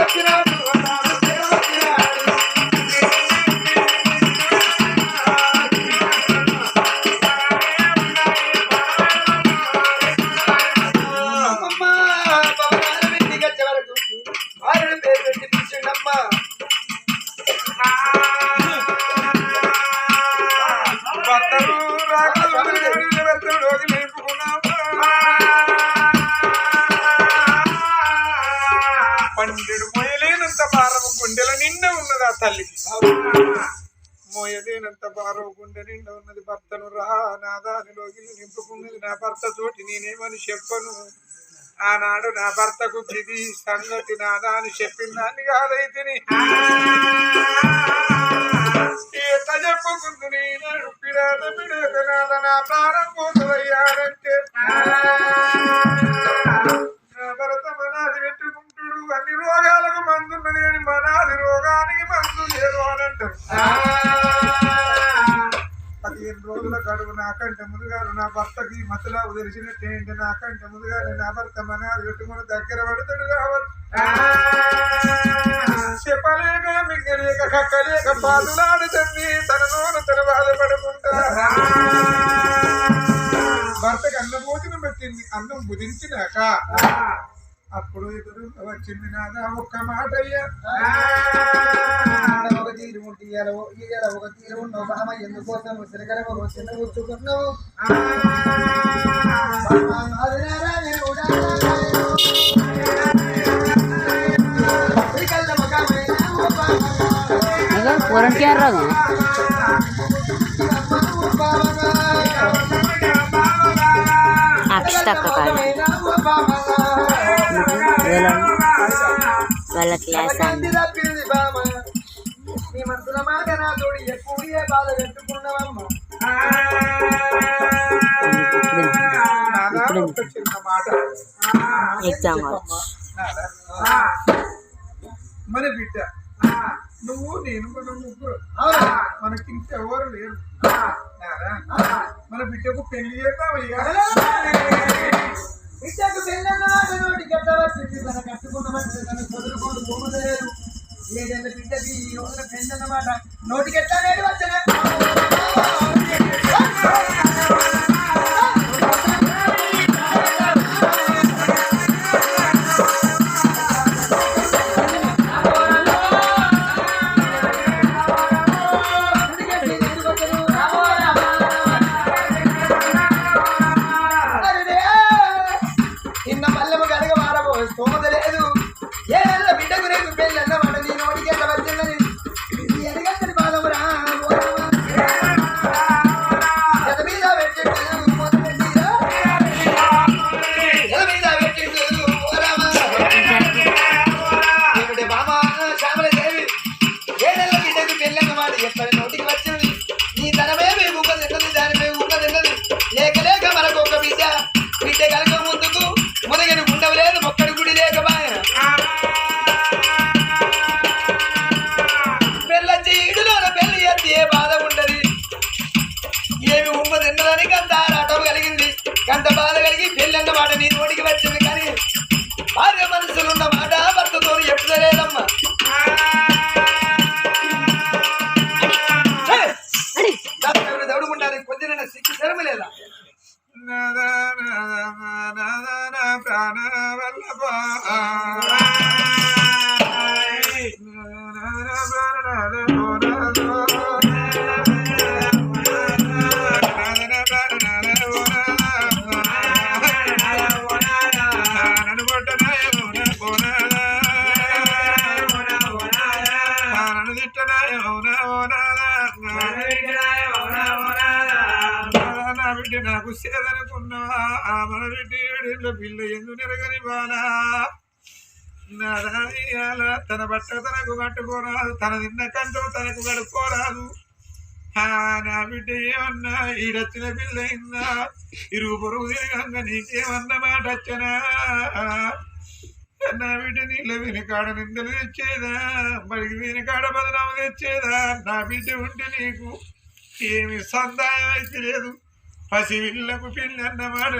రాను ఉన్నది భర్తను రా నా దానిలోకి నింపుకున్నది నా భర్త తోటి నేనేమని చెప్పను? ఆనాడు నా భర్తకు ఇది సంగతి నాదా అని చెప్పిన దాన్ని కాదైతే ఎంత చెప్పుకుంది నేను పిడాద పిడక నాద నా ప్రాణం పోతయ్యాడంటే నా భరత మనాది పెట్టుకుంటుడు అన్ని రోగాలకు మందున్నది కానీ మనాది రోగానికి మందు లేదు అని అంటారు. పదిహేను రోజుల గడువు నాకంటే ముందుగాను నా భర్తకి మతలావు ఉదరిచినట్టేంటి నా నాకంటే ముందుగానే నా భర్త మన పెట్టుకుని దగ్గర పడతాడు కావచ్చు. చెప్పలేక మింగలేక కక్కలేక బాధలాడుతుంది తన నోరు తన బాధపడుకుంటా భర్తకి అన్నం భోజనం పెట్టింది అన్నం భుజించినాక అప్పుడు ఇద్దరు వచ్చింది నాదా ఒక్క మాట ఒక తీరు ఉంటే ఇయ్యాల ఇయ్యాల ఒక తీరు ఉన్నావు. బామ ఎందుకోసం సిరగడ ఒక చిన్న కూర్చుకున్నావు వారంటీ రాదు అక్షతక్క క్లాస్ అండి నీ మనసుల మాట నా తోడి బాధ పెట్టుకున్నావమ్మా ఎగ్జామ్ మన బిడ్డ నువ్వు నేను మన ముగ్గురు మనకి ఇంకెవరు లేరు మన బిడ్డకు పెళ్ళి చేద్దాం అయ్యా. బిడ్డకు పెళ్ళన్న మాట నోటికి ఎట్లా వచ్చింది తన కట్టుకున్న ఏదైనా బిడ్డకి ఈ రోజున పెళ్ళన్న మాట నోటికి ఎట్లా అనేది వచ్చిన బిడ్డ నాకు సేదనుకున్నావా ఆ మన బిడ్డ బిల్లు పిల్ల ఎందు నెరగని బాలా? తన బట్ట తనకు కట్టుకోరాదు తన తిన్న కంటూ తనకు కడుక్కోరాదు. ఆ, నా బిడ్డ ఏమన్నా ఈడొచ్చిన పిల్ల అయిందా ఇరుగు పొరుగు తిరగంగా నీకేమన్న మాట వచ్చనా నా బిడ్డ నీళ్ళ వెనకాడ నిందలు తెచ్చేదా? బడికి వెనకాడ బదనాము తెచ్చేదా? నా బిడ్డ ఉంటే నీకు ఏమి సందాయం అయితే లేదు. పసి పిల్లకు పిల్లి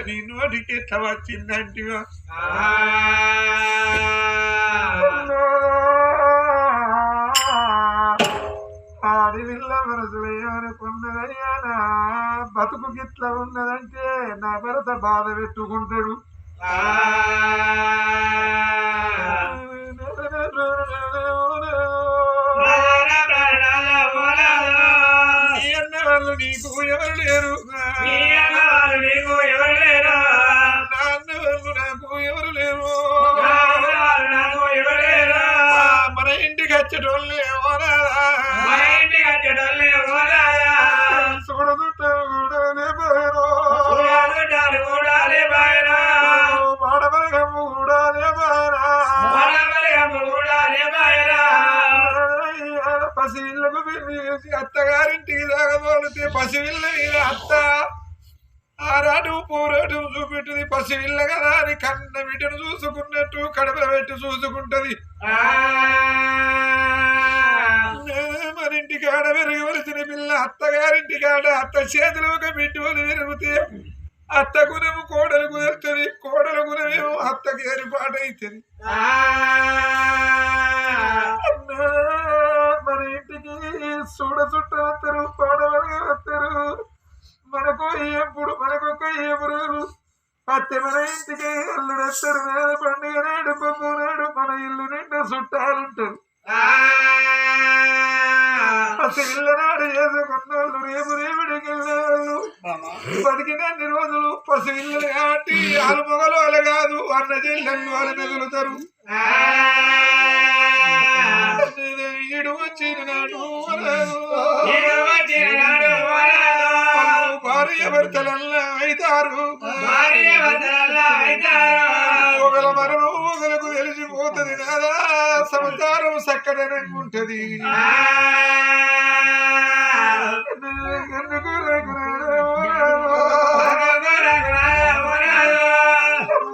నీ నోటికి ఎట్లా వచ్చిందంటివా. ఆడివిల్ల మనసులో ఏమనుకున్నదయ్యా నా బతుకు గిట్ల ఉన్నదంటే నా భరత బాధ పెట్టుకుంటాడు. నీ అన్న వాళ్ళు నీకు ఎవరు లేరు? నా అన్న వాళ్ళు నాకు ఎవరు లేరు? ఆ, మన ఇంటికి వచ్చేటోళ్ళు ఎవరా? చూడదుట కూడానే పోయారు మాడమరగమ్ము కూడానే పోయారా పసివిళ్ళకు పెళ్ళి చేసి అత్తగారింటికి దాగబోలితే పసివిళ్ళ మీద అత్త ఆరాటు పోరాటు కదా అని కన్న బిడ్డను చూసుకున్నట్టు కడప పెట్టి చూసుకుంటది. మన ఇంటికి ఆడ పెరగవలసిన పిల్ల అత్తగారింటికి ఆడ అత్త చేతులు ఒక బిడ్డలు పెరిగితే అత్త గుణము కోడలు కుదురుతుంది కోడల గుణమేమో అత్తకి ఏర్పాటు అవుతుంది మన ఇంటికి చూడ చుట్ట వస్తారు కోడలుగా వస్తారు మనకు ఎప్పుడు మనకొక ఎప్పుడు అత్తే మన ఇంటికి అల్లుడు వస్తారు వేద పండుగ నాడు పొమ్ము నాడు మన ఇల్లు నిండా చుట్టాలుంటారు. అసలు ఇళ్ళ నాడు చేసుకున్నోళ్ళు రేపు రేపుడికి వెళ్ళేవాళ్ళు బతికినన్ని రోజులు పసు ఇల్లు కాబట్టి వాళ్ళు మొగలు వాళ్ళు కాదు అన్న చెల్లెళ్ళు వాళ్ళు మెదులుతారు. ఈడు వచ్చిన నాడు భార్య భర్తలల్లా అవుతారు ఒకల మరణం ఒకలకు తెలిసిపోతుంది కదా సంసారం చక్కదనంగా ఉంటది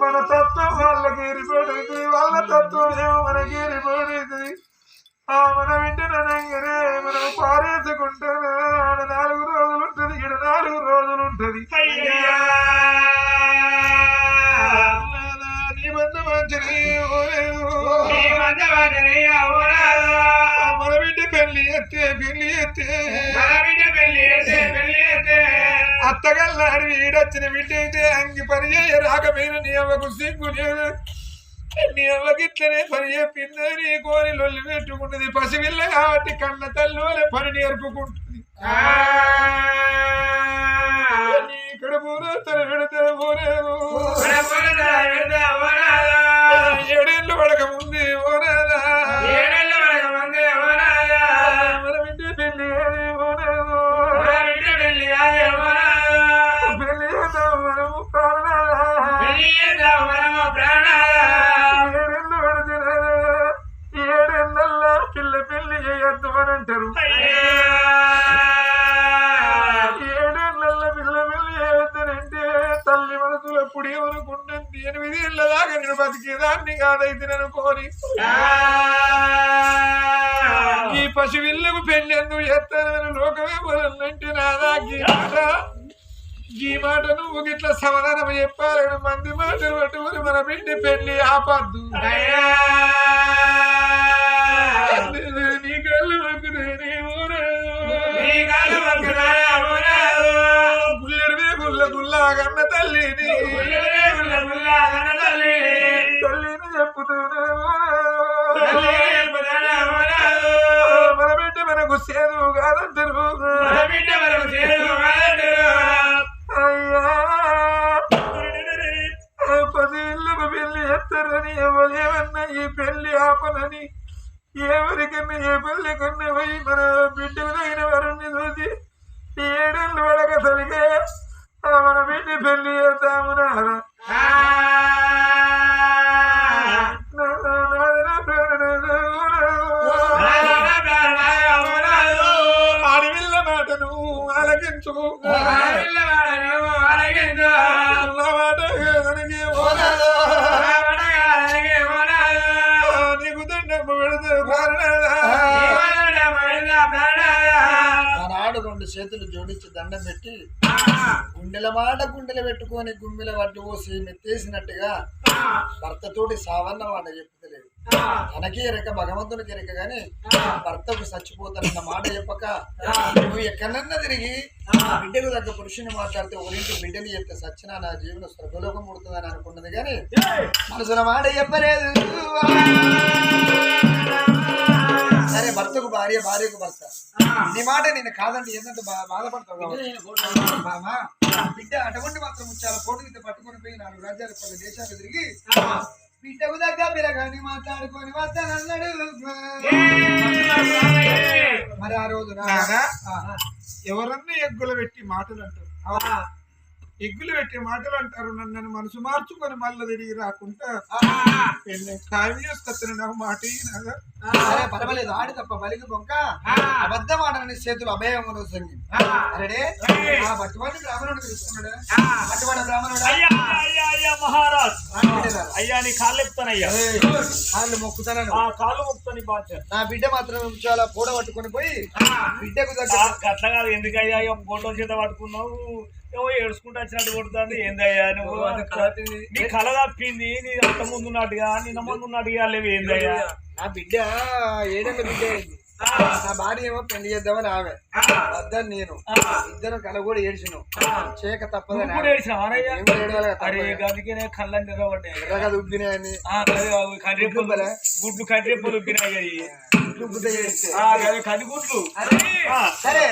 మన తత్వం వాళ్ళకి ఏరిపోతుంది వాళ్ళ తత్వం ఏమో మనకి ఏరిపోతుంది మన వింటున్నానంగానే మనం పారేసుకుంటాను ఆడ నాలుగు రోజులు ఉంటుంది ఇక్కడ నాలుగు రోజులు ఉంటుంది నీ బంధు మంచిది మన బిడ్డ పెళ్ళి ఎత్తే పెళ్ళి ఎత్తే అత్తగల్లాడి వీడొచ్చిన బిడ్డ అయితే అంగి పని చేయ రాకపోయిన నీ అవ్వకు సిగ్గు లేదు. నీ అవ్వకి ఇట్లనే పని చెప్పిందే. నీ కోరి లొల్లి పెట్టుకుంటుంది పసిపిల్ల కాబట్టి కన్న తల్లి పని నేర్పుకుంటుంది. నీ కడుపు తన పెడితే పోలేదు. ఏడేళ్ళు పడక ముందు పోనేదా మన బిడ్డ చేయొద్దు అని అంటారు తల్లి మనసులో ఎప్పుడు ఏమనుకుంటుంది ఎనిమిది ఏళ్ళ దాకా నేను బతికేదాన్ని కాదైతే అనుకోని ఈ పశువిల్లకు పెళ్ళి ఎందుకు చేస్తానని లోకమే పోలంటే నాదా? ఈ మాట? నువ్వు గిట్ల సమాధానం చెప్పాలని మంది మాటలు పట్టుకుని మన బిడ్డ పెళ్ళి ఆపద్దు. గుల్లెడివే గుల్ల గుల్లా కన్న తల్లిని తల్లిని చెప్పుతూనే ఊరేగు. మన బిడ్డ మనకు సేదు కాదంటారు అయ్యా పది ఇళ్ళకు పెళ్ళి ఎత్తారని ఎవరేమన్నా ఈ పెళ్ళి ఆపనని ఎవరికన్నా ఏ పెళ్ళి కన్నా పోయి మన బిడ్డలైన వారిని చూసి ఏడేళ్ళు వెళ్ళక తొలిగే మన బిడ్డ పెళ్ళి చేద్దాము నారా ఆడవిల్ల మాటను అలగించు రెండు చేతులు జోడించి దండం పెట్టి గుండెల మాట గుండెలు పెట్టుకొని గుమ్మిల వడ్డు పోసి మెత్తేసినట్టుగా భర్తతోటి సావన్న మాట చెప్పుతలేదు తనకి ఎరక భగవంతునికి ఎరక గాని భర్తకు చచ్చిపోతానన్న మాట చెప్పక నువ్వు ఎక్కడన్నా తిరిగి బిడ్డకు తగ్గ పురుషుని మాట్లాడితే ఒరింటి బిడ్డని చెప్తే సచ్చినా నా జీవన స్వర్గలోకం పుడుతుందని అనుకున్నది కానీ మనసుల మాట చెప్పలేదు. సరే భర్తకు భార్య భార్యకు భర్త. నీ మాట నేను కాదండి ఏంటంటే బా- బాధపడతావు కాబట్టి. మామ, బిడ్డ అటువంటి మాత్రం చాలా పోటీ పట్టుకొని పోయి నాలుగు రాజ్యాలు కొన్ని దేశాలు తిరిగి బిడ్డకు దగ్గర పిల్లగాని మాట్లాడుకొని వస్తానన్నాడు. మరి ఆ రోజు ఎవరన్నా ఎగ్గులు పెట్టి మాటలు అంటారు. ఎగ్గులు పెట్టి మాటలు అంటారు నన్ను మనసు మార్చుకొని మళ్ళీ తిరిగి రాకుండా ఖాయం చేసుకొచ్చిన నాకు మాట పర్వాలేదు ఆడి తప్ప బలికి బొంక. అబద్ధం చేతులు అభయం సంగి అరే బట్టువాడి బ్రాహ్మణుడు తెలుసుకున్నాడు బ్రాహ్మణుడు? మహారాజ్. అయ్యా నీ కాళ్ళు ఆ కాళ్ళు మొక్కుతాను బాధ్యత. నా బిడ్డ మాత్రం చాలా పూడ పట్టుకొని పోయి బిడ్డకు దగ్గర గట్ల కాదు ఎందుకయ్యా బోటో చేత పట్టుకున్నావు? ఏవో ఏడుచుకుంటూ వచ్చినట్టు కొడుతుంది. ఏందయ్యా నువ్వు? నీ కళ తప్పింది నీ అంత ముందు ఉన్నట్టుగా నిన్న ముందు ఉన్నట్టుగా లేవు ఏందయ్యా నా బిడ్డ ఏడేళ్ళ బిడ్డ నా భార్య ఏమో పెళ్ళి చేద్దామని ఆమె. వద్దని నేను. ఇద్దరు కల కూడా ఏడ్చిను. చేయక తప్పదని. ఏడ్చినావా కళ్ళని గుడ్లు కర్రెప్పులు ఉబ్బినాయి సరే.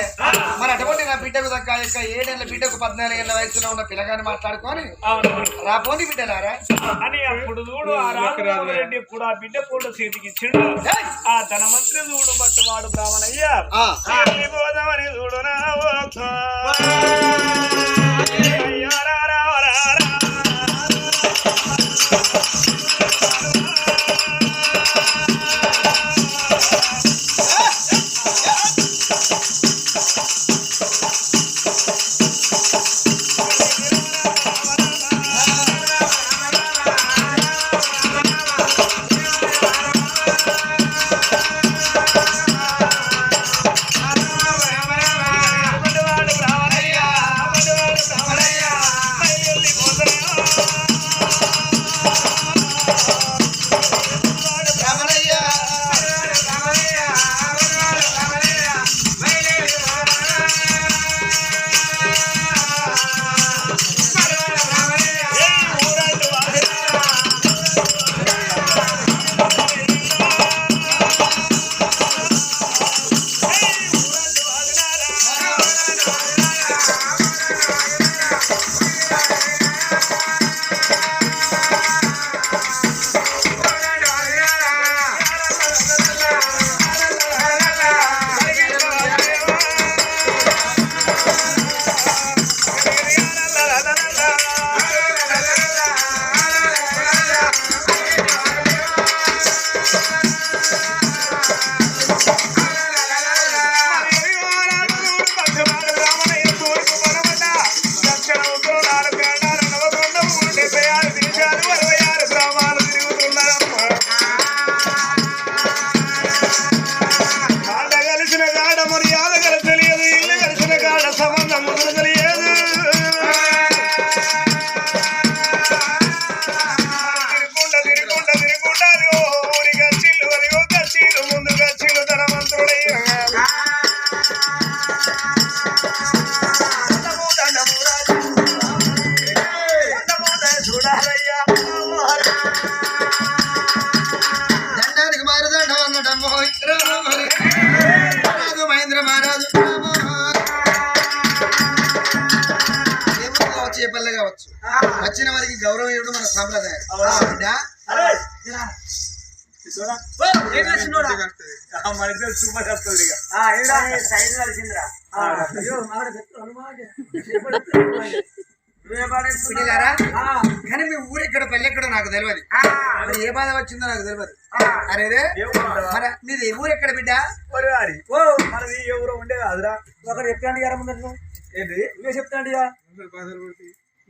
మరి అటువంటి నా బిడ్డకు దక్క యొక్క ఏడేళ్ళ బిడ్డకు పద్నాలుగేళ్ళ వయసులో ఉన్న పిల్లగాని మాట్లాడుకొని అవును. రాపోని బిడ్డలారా. అని అప్పుడు చూడు ఆ ఇప్పుడు ఆ బిడ్డ పూట చేతికి ఇచ్చిండు! ఆ ధనమంత్రి చూడు బట్టువాడు బ్రాహ్మణయ్య. ఆ. పోదామని కానీ మీ ఊరు ఎక్కడ పల్లె ఎక్కడో నాకు తెలియదు మరి ఏ బాధ వచ్చిందో నాకు తెలియదు అరే మరి నీది ఊరు ఎక్కడ బిడ్డ? వారి. మనది ఎవరో ఉండే కాదురా. ఒకరు ఎట్లాంటి గారు ముందు ఏంటి నువ్వే చెప్తాండి. అందరు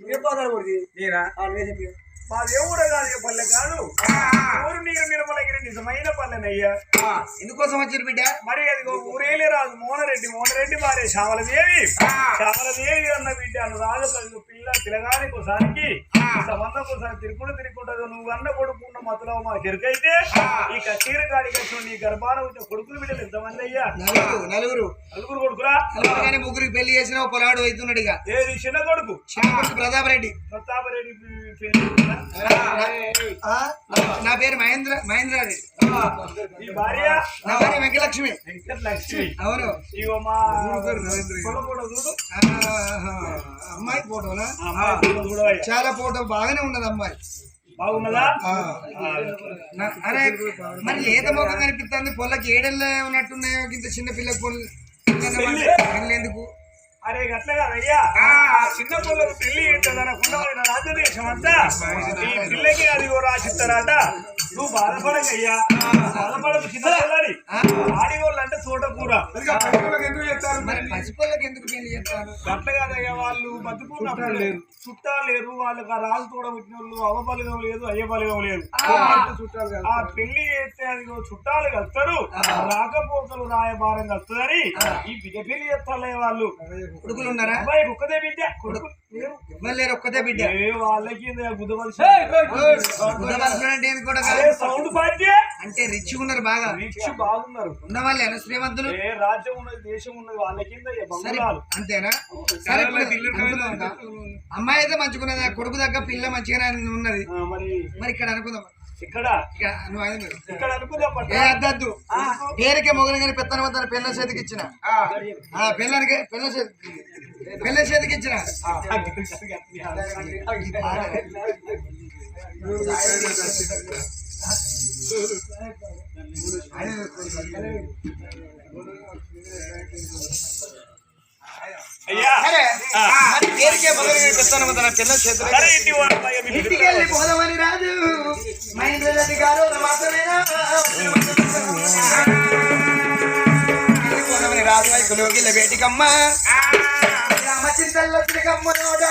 నువ్వే బాధలు పడుతుంది నేనా? నువ్వే చెప్పి. మా దేవుడు కాదు ఈ పల్లె కాదు. ఊరు నీరు నిర్మలగిరి నిజమైన పల్లెనయ్యా. ఎందుకోసం వచ్చారు బిడ్డ? మరి అది ఊరేలే రాదు మోహనరెడ్డి మోహనరెడ్డి భార్య శ్యామలదేవి. శ్యామలదేవి అన్న బిడ్డ అను రాజు కలిగి పిల్ల పిల్లగానికి ఒకసారికి సంబంధం ఒకసారి తిరుకుంటూ తిరుక్కుంటది నువ్వు అన్న కొడుకున్న మతలో మా చెరుకైతే ఈ కచ్చీర కాడికి వచ్చిన నీ గర్భాన వచ్చిన కొడుకులు బిడ్డలు ఎంతమంది అయ్యా నలుగురు. నలుగురు నలుగురు కొడుకురా ముగ్గురికి పెళ్ళి చేసిన పొలాడు అవుతున్నాడు ఇక. ఏది చిన్న కొడుకు? ప్రతాప్ రెడ్డి కొడుకురా? ఆ, నా పేరు మహేంద్ర మహేంద్ర రెడ్డి. ఈ భార్య? నా భార్య వెంకటలక్ష్మి. వెంకట లక్ష్మి అవును. అమ్మాయి ఫోటోనా. చాలా ఫోటో బాగానే ఉన్నది అమ్మాయి. బాగున్నదా? అరే మరి లేత ముఖం కనిపిస్తుంది పొల్లకి ఏడెళ్ళ ఉన్నట్టున్నాయో ఇంత చిన్న పిల్లకి పొల్లు ఎందుకు? అరే గట్ల కాదయ్యా ఆ చిన్న పిల్లలకు పెళ్ళి ఏంటదనకుండా మన రాజ్యదేశం అంతా. ఈ పిల్లకి అది రాసిస్తారట. నువ్వు బాధపడకయ్యా బాధపడకు చిన్న పిల్లని. ఆడి వాళ్ళు అంటే తోటకూర పసిపిల్లకి ఎందుకు పెళ్ళి చేస్తారు? గట్ల కాదయ్యా వాళ్ళు బతుకున్నప్పుడు లేరు. చుట్టాలు లేరు వాళ్ళకి ఆ రాజు తోడ పుట్టిన వాళ్ళు అవ్వ బలిగం లేదు అయ్య బలిగం లేదు. చుట్టాలు కాదు. ఆ పెళ్ళి చేస్తే అది చుట్టాలు కలుస్తారు రాకపోకలు రాయబారం కలుస్తుందని ఈ బిడ్డ పెళ్ళి చేస్తాలే వాళ్ళు. కొడుకులు ఉన్నారా? అబ్బాయి ఒక్కదే బిడ్డ కొడుకు లేరు. ఇవ్వరు లేరు? ఒక్కతే బిడ్డ. ఏ వాళ్ళకి అంటే సౌండ్ రిచ్ ఉన్నారు బాగా. రిచ్ బాగున్నారు. ఉన్న వాళ్ళేనా శ్రీమంతులు? ఏ రాజ్యం ఉన్నది దేశం ఉన్నది వాళ్ళకి అంతేనా? సరే. అమ్మాయి అయితే మంచుకున్నది కొడుకు దగ్గర పిల్ల మంచిగానే ఉన్నది. మరి మరి ఇక్కడ అనుకుందాం. ఇక్కడ? ఆయన. ఇక్కడ అద్దద్దు. పేరుకే మొగలు కానీ పెత్తన వద్దన పిల్ల చేతికి ఇచ్చిన. ఆ. పిల్లనికి పిల్ల చేతికి పిల్ల చేతికి ఇచ్చిన. అయ్యా సరే ఆ. మరి పేరుకే మొగలు కానీ పెత్తన వద్దన పిల్ల చేతికి సరే ఇంటి వాడు అబ్బాయి మీ ఇంటికి వెళ్ళి పోదామని రాజు మహేంద్ర రెడ్డి గారు మాత్రమేనా? పోదామని గిల్ల బేటికమ్మ రామచింతల్లో తిరిగమ్మ నోడా